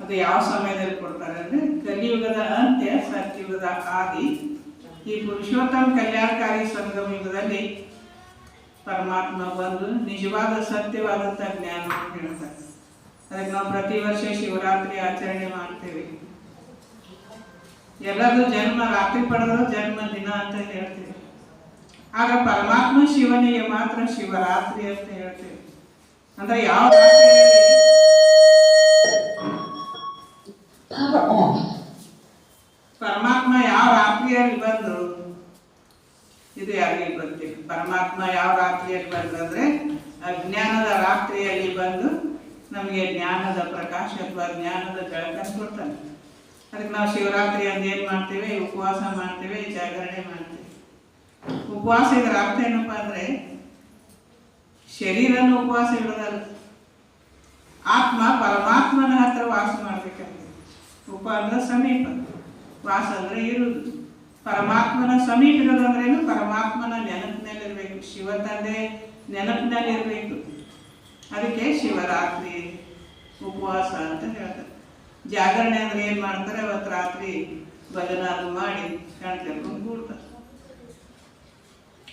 ಅದು ಯಾವ ಸಮಯದಲ್ಲಿ ಕೊಡ್ತಾರೆ ಅಂದ್ರೆ ಕಲಿಯುಗದ ಅಂತ್ಯ ಸತ್ಯುಗದ ಆದಿ. ಈ ಪುರುಷೋತ್ತಮ ಕಲ್ಯಾಣಕಾರಿ ಸಂಗಮ ಯುಗದಲ್ಲಿ ಪರಮಾತ್ಮ ಬಂದು ನಿಜವಾದ ಸತ್ಯವಾದಂಥ ಜ್ಞಾನವನ್ನು ಹೇಳ್ತಾರೆ. ಅದಕ್ಕೆ ನಾವು ಪ್ರತಿ ವರ್ಷ ಶಿವರಾತ್ರಿ ಆಚರಣೆ ಮಾಡ್ತೇವೆ. ಎಲ್ಲರೂ ಜನ್ಮ, ರಾತ್ರಿ ಪಡೆದ್ರು ಜನ್ಮ ದಿನ ಅಂತ ಹೇಳ್ತೇವೆ. ಆಗ ಪರಮಾತ್ಮ ಶಿವನಿಗೆ ಮಾತ್ರ ಶಿವರಾತ್ರಿ ಅಂತ ಹೇಳ್ತೇವೆ. ಅಂದ್ರೆ ಯಾವ ರಾತ್ರಿಯಲ್ಲಿ ಪರಮಾತ್ಮ ಯಾವ ರಾತ್ರಿಯಲ್ಲಿ ಬಂದು? ಇದು ಯಾರಿಗೆ ಗೊತ್ತಿಲ್ಲ ಪರಮಾತ್ಮ ಯಾವ ರಾತ್ರಿಯಲ್ಲಿ ಬಂದ್ರೆ ಅಜ್ಞಾನದ ರಾತ್ರಿಯಲ್ಲಿ ಬಂದು ನಮಗೆ ಜ್ಞಾನದ ಪ್ರಕಾಶ ಅಥವಾ ಜ್ಞಾನದ ಬೆಳಕನ್ನು ಕೊಡ್ತಾನೆ. ಅದಕ್ಕೆ ನಾವು ಶಿವರಾತ್ರಿ ಅಂದ ಏನು ಮಾಡ್ತೇವೆ? ಉಪವಾಸ ಮಾಡ್ತೇವೆ ಜಾಗರಣೆ ಮಾಡ್ತೇವೆ. ಉಪವಾಸ ಇದರ ಅರ್ಥ ಏನಪ್ಪ ಅಂದ್ರೆ, ಶರೀರನ ಉಪವಾಸ ಇಡೋದಲ್ಲ ಆತ್ಮ ಪರಮಾತ್ಮನ ಹತ್ರ ವಾಸ ಮಾಡ್ಬೇಕಂತ ಉಪ ಅಂದ್ರೆ ಸಮೀಪ. ವಾಸ ಅಂದ್ರೆ ಇರುವುದು. ಪರಮಾತ್ಮನ ಸಮೀಪ ಇರೋದು ಅಂದ್ರೇನು ಪರಮಾತ್ಮನ ನೆನಪಿನಲ್ಲಿ ಇರಬೇಕು ಶಿವ ತಂದೆ ನೆನಪಿನಲ್ಲಿ ಇರಬೇಕು ಅದಕ್ಕೆ ಶಿವರಾತ್ರಿ, ಉಪವಾಸ ಅಂತ ಹೇಳ್ತಾರೆ. ಜಾಗರಣೆ ಅಂದ್ರೆ ಏನು ಮಾಡ್ತಾರೆ? ಅವತ್ತು ರಾತ್ರಿ ಭಜನ ಅದು ಮಾಡಿ ಕಣ್ತಿರ್ಕೊಂಡು ಕೂಡ್ತಾರೆ.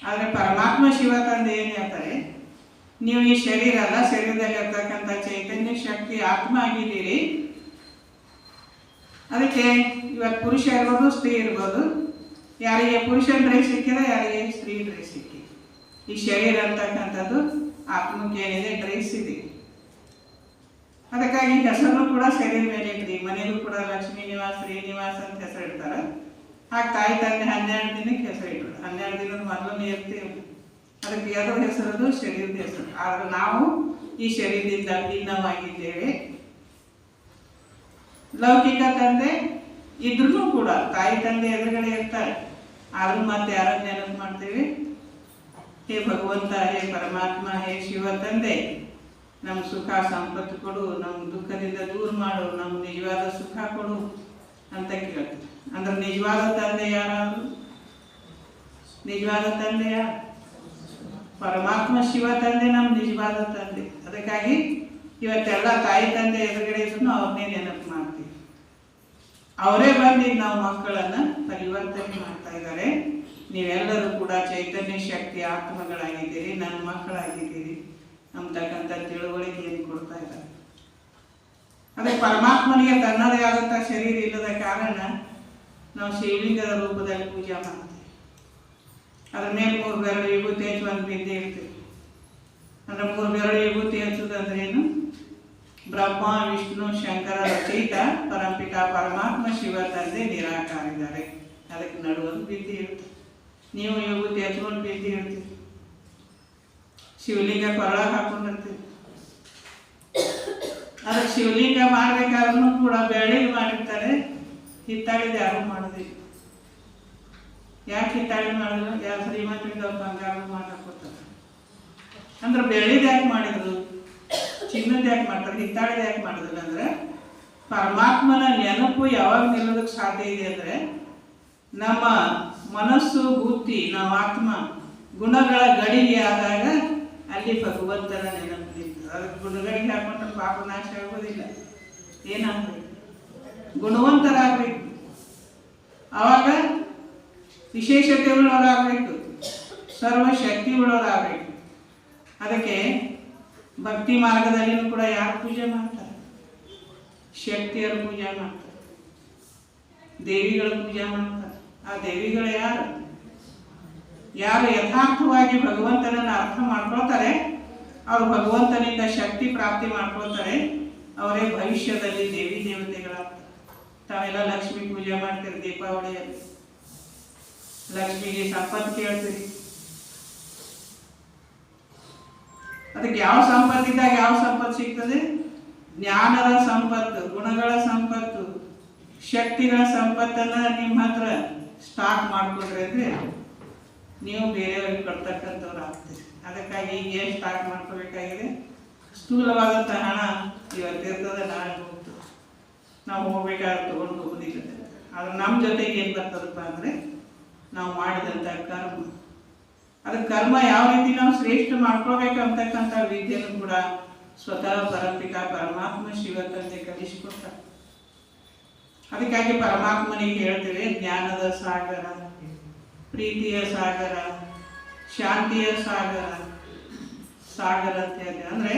ಆದ್ರೆ ಪರಮಾತ್ಮ, ಶಿವ ತಂದೆ ಏನ್ ಹೇಳ್ತಾರೆ? ನೀವು ಈ ಶರೀರ ಅಲ್ಲ, ಶರೀರದಲ್ಲಿ ಇರ್ತಕ್ಕಂಥ ಚೈತನ್ಯ, ಶಕ್ತಿ, ಆತ್ಮ ಆಗಿದ್ದೀರಿ. ಅದಕ್ಕೆ ಇವತ್ತು ಪುರುಷ ಇರ್ಬೋದು, ಸ್ತ್ರೀ ಇರ್ಬೋದು. ಯಾರಿಗೆ ಪುರುಷನ ಡ್ರೆಸ್ ಸಿಕ್ಕಿದೆ, ಯಾರಿಗೆ ಸ್ತ್ರೀ ಡ್ರೆಸ್ ಸಿಕ್ಕಿದೆ. ಈ ಶರೀರ ಅಂತಕ್ಕಂಥದ್ದು ಆತ್ಮಕ್ಕೆ ಏನಿದೆ, ಡ್ರೆಸ್ ಇದೆ. ಅದಕ್ಕಾಗಿ ಹೆಸರು ಕೂಡ ಶರೀರ ಮೇಲೆ ಮನೆಗೂ ಕೂಡ ಲಕ್ಷ್ಮೀ ನಿವಾಸ ಶ್ರೀನಿವಾಸ ಅಂತ ಹೆಸರು ಇಡ್ತಾರೆ. ಹಾಗೆ ತಾಯಿ, ತಂದೆ ಹನ್ನೆರಡು ದಿನಕ್ಕೆ ಹೆಸರು ಇಟ್ರು ಹನ್ನೆರಡು ದಿನದ ಮೊದಲನೇ ಇರ್ತೀವಿ. ಅದಕ್ಕೆ ಎರಡು ಹೆಸರದು, ಶರೀರದ ಹೆಸರು. ಆದ್ರೆ ನಾವು ಈ ಶರೀರದಿಂದ ಭಿನ್ನವಾಗಿದ್ದೇವೆ. ಲೌಕಿಕ ತಂದೆ ಇದ್ರೂ ಕೂಡ ತಾಯಿ ತಂದೆ ಎದುರುಗಡೆ ಇರ್ತಾರೆ. ಆದ್ರೂ ಮತ್ತೆ ಯಾರನ್ನ ನೆನಪು ಮಾಡ್ತೀವಿ? ಹೇ ಭಗವಂತ, ಹೇ ಪರಮಾತ್ಮ, ಹೇ ಶಿವ ತಂದೆ. ನಮ್ಮ ಸುಖ, ಸಂಪತ್ತು ಕೊಡು. ನಮ್ಮ ದುಃಖದಿಂದ ದೂರ ಮಾಡು. ನಮ್ಮ ನಿಜವಾದ ಸುಖ ಕೊಡು ಅಂತ ಕೇಳ್ತಾರೆ ಅಂದ್ರೆ ನಿಜವಾದ ತಂದೆ ಯಾರು ನಿಜವಾದ ತಂದೆಯ? ಪರಮಾತ್ಮ, ಶಿವ ತಂದೆ ನಮ್ಮ ನಿಜವಾದ ತಂದೆ. ಅದಕ್ಕಾಗಿ ಇವತ್ತೆಲ್ಲ ತಾಯಿ ತಂದೆ ಎದುರುಗಡೆ ಇದ್ರು ಅವ್ರನ್ನೇ ನೆನಪು ಮಾಡ್ತೀವಿ. ಅವರೇ ಬಂದು ನಾವು ಮಕ್ಕಳನ್ನ ಪರಿವರ್ತನೆ ಮಾಡ್ತಾ ಇದ್ದಾರೆ. ನೀವೆಲ್ಲರೂ ಕೂಡ ಚೈತನ್ಯ ಶಕ್ತಿ ಆತ್ಮಗಳಾಗಿದ್ದೀರಿ, ನನ್ನ ಮಕ್ಕಳಾಗಿದ್ದೀರಿ. ಅಂತಕ್ಕಂಥ ತಿಳುವಳಿಕೆಯನ್ನು ಕೊಡ್ತಾ ಇದ್ದಾರೆ. ಅದೇ ಪರಮಾತ್ಮನಿಗೆ ತನ್ನದೇ ಆದಂತಹ ಶರೀರ ಇಲ್ಲದ ಕಾರಣ ನಾವು ಶಿವಲಿಂಗದ ರೂಪದಲ್ಲಿ ಪೂಜೆ ಮಾಡ್ತೀವಿ. ಅದ್ರ ಮೇಲೆ ಮೂರು ಬೆರಳು ವಿಭೂತಿ ಒಂದು ಬಿಂದೆ ಇರ್ತೀವಿ ಅಂದ್ರೆ ಮೂರು ಬೆರಳು ವಿಭೂತಿ ಹಚ್ಚುದಂದ್ರೆ ಏನು? ಬ್ರಹ್ಮ, ವಿಷ್ಣು, ಶಂಕರ, ರಚಯಿತ, ಪರಂಪಿತ, ಪರಮಾತ್ಮ, ಶಿವ ತಂದೆ ನಿರಾಕಾರ ಇದ್ದಾರೆ ಅದಕ್ಕೆ ನಡುವೊಂದು ಬಿದ್ದಿ ಇರುತ್ತೆ. ನೀವು ವಿಭೂತಿ ಹಚ್ಕೊಂಡು ಬಿದ್ದಿ ಇರ್ತೀವಿ ಶಿವಲಿಂಗ ಕೊರಳ ಹಾಕೊಂಡಿರ್ತೀವಿ ಅದಕ್ಕೆ ಶಿವಲಿಂಗ ಮಾಡ್ಬೇಕಾದ್ರೂ ಕೂಡ ಬೆಳ್ಳಿಗೆ ಮಾಡಿರ್ತಾರೆ. ಹಿತ್ತಾಳಿದ ಯಾರು ಮಾಡೋದಿಲ್ಲ. ಯಾಕೆ ಹಿತ್ತಾಳಿ ಮಾಡಿದ್ರು ಯಾವ ಶ್ರೀಮಂತರಿಂದ ಬಂಗಾರ ಮಾಡಕ್ಕೋತಾರೆ ಅಂದ್ರೆ ಬೆಳ್ಳಿದ ಯಾಕೆ ಮಾಡಿದ್ರು ಚಿನ್ನದ ಯಾಕೆ ಮಾಡ್ತಾರೆ ಹಿತ್ತಾಳಿದ ಯಾಕೆ ಮಾಡಿದ್ರು ಅಂದ್ರೆ ಪರಮಾತ್ಮನ ನೆನಪು ಯಾವಾಗ ನಿಲ್ಲೋದಕ್ಕೆ ಸಾಧ್ಯ ಇದೆ ಅಂದ್ರೆ ನಮ್ಮ ಮನಸ್ಸು, ಬುದ್ಧಿ ನಮ್ಮ ಆತ್ಮ ಗುಣಗಳ ಗಡಿಗೆ ಆದಾಗ ಅಲ್ಲಿ ಭಗವಂತನ ನೆನಪು ನಿಲ್ತದೆ ಅದಕ್ಕೆ ಗುಣಗಳಿಗೆ ಹಾಕೊಂಡ್ರೆ ಪಾಪ ನಾಶ ಆಗೋದಿಲ್ಲ. ಏನಾಗ್ಬೇಕು? ಗುಣವಂತರಾಗಬೇಕು. ಆವಾಗ ವಿಶೇಷತೆ ಉಳ್ಳವರಾಗಬೇಕು ಸರ್ವಶಕ್ತಿ ಉಳ್ಳವರಾಗಬೇಕು ಅದಕ್ಕೆ ಭಕ್ತಿ ಮಾರ್ಗದಲ್ಲಿಯೂ ಕೂಡ ಯಾರು ಪೂಜೆ ಮಾಡ್ತಾರೆ? ಶಕ್ತಿಯರು ಪೂಜೆ ಮಾಡ್ತಾರೆ. ದೇವಿಗಳು ಪೂಜೆ ಮಾಡ್ತಾರೆ. ಆ ದೇವಿಗಳು ಯಾರು? ಯಾರು ಯಥಾರ್ಥವಾಗಿ ಭಗವಂತನನ್ನು ಅರ್ಥ ಮಾಡ್ಕೊಳ್ತಾರೆ, ಅವರು ಭಗವಂತನಿಂದ ಶಕ್ತಿ ಪ್ರಾಪ್ತಿ ಮಾಡ್ಕೊಳ್ತಾರೆ, ಅವರೇ ಭವಿಷ್ಯದಲ್ಲಿ ದೇವಿ ದೇವತೆಗಳಾಗ್ತಾರೆ. ತಾವೆಲ್ಲ ಲಕ್ಷ್ಮಿ ಪೂಜೆ ಮಾಡ್ತೀರಿ ದೀಪಾವಳಿಯಲ್ಲಿ. ಲಕ್ಷ್ಮಿಗೆ ಸಂಪತ್ತು ಕೇಳ್ತೀರಿ. ಅದಕ್ಕೆ ಯಾವ ಸಂಪತ್ತಿದ್ದಾಗ ಯಾವ ಸಂಪತ್ತು ಸಿಗ್ತದೆ? ಜ್ಞಾನದ ಸಂಪತ್ತು, ಗುಣಗಳ ಸಂಪತ್ತು, ಶಕ್ತಿಗಳ ಸಂಪತ್ತನ್ನ ನಿಮ್ಮ ಹತ್ರ ಸ್ಟಾಕ್ ಮಾಡ್ಕೊಂಡ್ರೆ ಅಂದ್ರೆ ನೀವು ಬೇರೆಯವ್ರಿಗೆ ಕೊಡ್ತಕ್ಕಂಥವ್ರು ಆಗ್ತೀರಿ ಅದಕ್ಕಾಗಿ ಈಗ ಏನು ಸ್ಟಾಕ್ ಮಾಡ್ಕೋಬೇಕಾಗಿದೆ? ಸ್ಥೂಲವಾದಂಥ ಹಣ ಇವತ್ತಿರ್ತದೆ, ನಾಳೆ ಹೋಗ್ತದೆ ನಾವು ಹೋಗ್ಬೇಕಾದ್ರೆ ತೊಗೊಂಡು ಹೋಗೋದಿಲ್ಲ. ಆದ್ರೆ ನಮ್ಮ ಜೊತೆಗೆ ಏನು ಬರ್ತದಪ್ಪ ಅಂದರೆ ನಾವು ಮಾಡಿದಂಥ ಕರ್ಮ. ಅದಕ್ಕೆ ಕರ್ಮ ಯಾವ ರೀತಿ ನಾವು ಶ್ರೇಷ್ಠ ಮಾಡ್ಕೋಬೇಕು ಅಂತಕ್ಕಂಥ ವಿದ್ಯೆಯನ್ನು ಕೂಡ ಸ್ವತಃ ಪರಂಪಿಕ ಪರಮಾತ್ಮ ಶಿವ ತಂದೆ ಕಲಿಸಿಕೊಟ್ಟ ಅದಕ್ಕಾಗಿ ಪರಮಾತ್ಮನಿಗೆ ಹೇಳ್ತೇವೆ, ಜ್ಞಾನದ ಸಾಗರ, ಪ್ರೀತಿಯ ಸಾಗರ, ಶಾಂತಿಯ ಸಾಗರ ಸಾಗರ ಅಂತ ಹೇಳಿ. ಅಂದ್ರೆ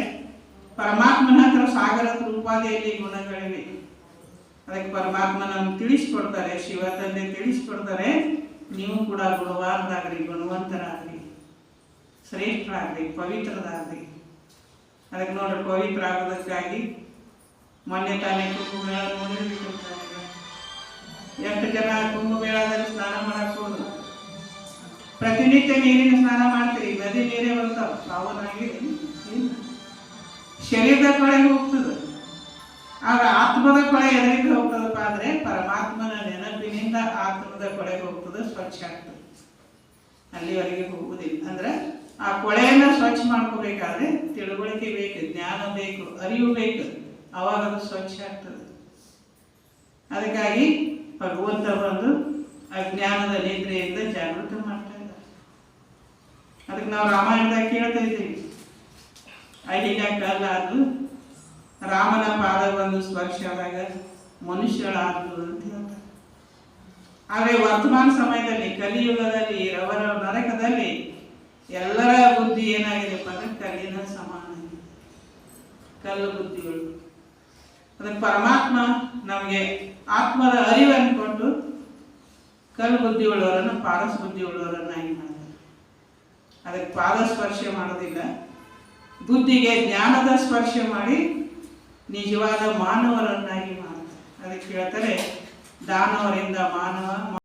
ಪರಮಾತ್ಮನ ಹತ್ರ ಸಾಗರದ ರೂಪಾದಿಯಲ್ಲಿ ಗುಣಗಳಿವೆ. ಅದಕ್ಕೆ ಪರಮಾತ್ಮ ನಮ್ಗೆ ತಿಳಿಸ್ಕೊಡ್ತಾರೆ, ಶಿವ ತಂದೆ ತಿಳಿಸ್ಕೊಡ್ತಾರೆ, ನೀವು ಕೂಡ ಗುಣವಾರದಾಗ್ರಿ ಗುಣವಂತರಾಗ್ರಿ. ಶ್ರೇಷ್ಠರಾಗ್ರಿ ಪವಿತ್ರರಾಗ್ರಿ ಅದಕ್ಕೆ ನೋಡ್ರಿ, ಪವಿತ್ರ ಆಗೋದಕ್ಕಾಗಿ ಮೊನ್ನೆ ತಾನೇ ಕುಂಭಮೇಳ ನೋಡಿರ್ಬೇಕು ಎಷ್ಟು ಜನ ಕುಂಭಮೇಳದಲ್ಲಿ ಸ್ನಾನ ಮಾಡಕ್ ಹೋದ್ರು. ಪ್ರತಿನಿತ್ಯ ನೀರಿನ ಸ್ನಾನ ಮಾಡ್ತೀರಿ, ನದಿ ನೀರೇ ಬರ್ತಾವ ಪಾವನಾಗಿ ಶರೀರದ ಕೊಳೆ ಹೋಗ್ತದೆ. ಆಗ ಆತ್ಮದ ಕೊಳೆ ಎದರಿಂದ ಹೋಗ್ತದಪ್ಪ ಅಂದ್ರೆ ಪರಮಾತ್ಮನ ನೆನಪಿನಿಂದ ಆತ್ಮದ ಕೊಳೆಗೆ ಹೋಗ್ತದೆ, ಸ್ವಚ್ಛ ಆಗ್ತದೆ. ಅಲ್ಲಿವರೆಗೆ ಹೋಗುವುದಿಲ್ಲ. ಅಂದ್ರೆ ಆ ಕೊಳೆಯನ್ನ ಸ್ವಚ್ಛ ಮಾಡ್ಕೋಬೇಕಾದ್ರೆ ತಿಳುವಳಿಕೆ ಬೇಕು, ಜ್ಞಾನ ಬೇಕು, ಅರಿವು ಬೇಕು. ಅವಾಗ ಅದು ಸ್ವಚ್ಛ ಆಗ್ತದೆ. ಅದಕ್ಕಾಗಿ ಭಗವಂತ ಬಂದು ಅಜ್ಞಾನದ ನಿದ್ರೆಯಿಂದ ಜಾಗೃತ ಮಾಡ್ತಾ ಇದ್ದಾರೆ. ಅದಕ್ಕೆ ನಾವು ರಾಮಾಯಣದಾಗ ಕೇಳ್ತಾ ಇದ್ದೀವಿ. ಐದಿನ ಕಲ್ಲ ಅದು ರಾಮನ ಪಾದ ಬಂದು ಸ್ಪರ್ಶ ಆದಾಗ ಮನುಷ್ಯಳಾದ್ರು ಅಂತ ಹೇಳ್ತಾರೆ. ಆದರೆ ವರ್ತಮಾನ ಸಮಯದಲ್ಲಿ, ಕಲಿಯುಗದಲ್ಲಿ, ರವರ ನರಕದಲ್ಲಿ ಎಲ್ಲರ ಬುದ್ಧಿ ಏನಾಗಿದೆಪ್ಪ ಅಂದ್ರೆ ಕಲ್ಲಿನ ಸಮಾನ. ಕಲ್ಲು ಬುದ್ಧಿಗಳು. ಅದಕ್ಕೆ ಪರಮಾತ್ಮ ನಮಗೆ ಆತ್ಮದ ಅರಿವನ್ನು ಕೊಟ್ಟು ಕಲ್ಲು ಬುದ್ಧಿ ಉಳ್ಳವರನ್ನು ಪಾರಸ ಬುದ್ಧಿ ಉಳ್ಳವರನ್ನಾಗಿ ಮಾಡ್ತಾರೆ. ಅದಕ್ಕೆ ಪಾದ ಸ್ಪರ್ಶ ಮಾಡೋದಿಲ್ಲ. ಬುದ್ಧಿಗೆ ಜ್ಞಾನದ ಸ್ಪರ್ಶ ಮಾಡಿ ನಿಜವಾದ ಮಾನವರನ್ನಾಗಿ ಮಾಡ್ತಾರೆ. ಅದಕ್ಕೆ ಹೇಳ್ತಾರೆ, ದಾನವರಿಂದ ಮಾನವ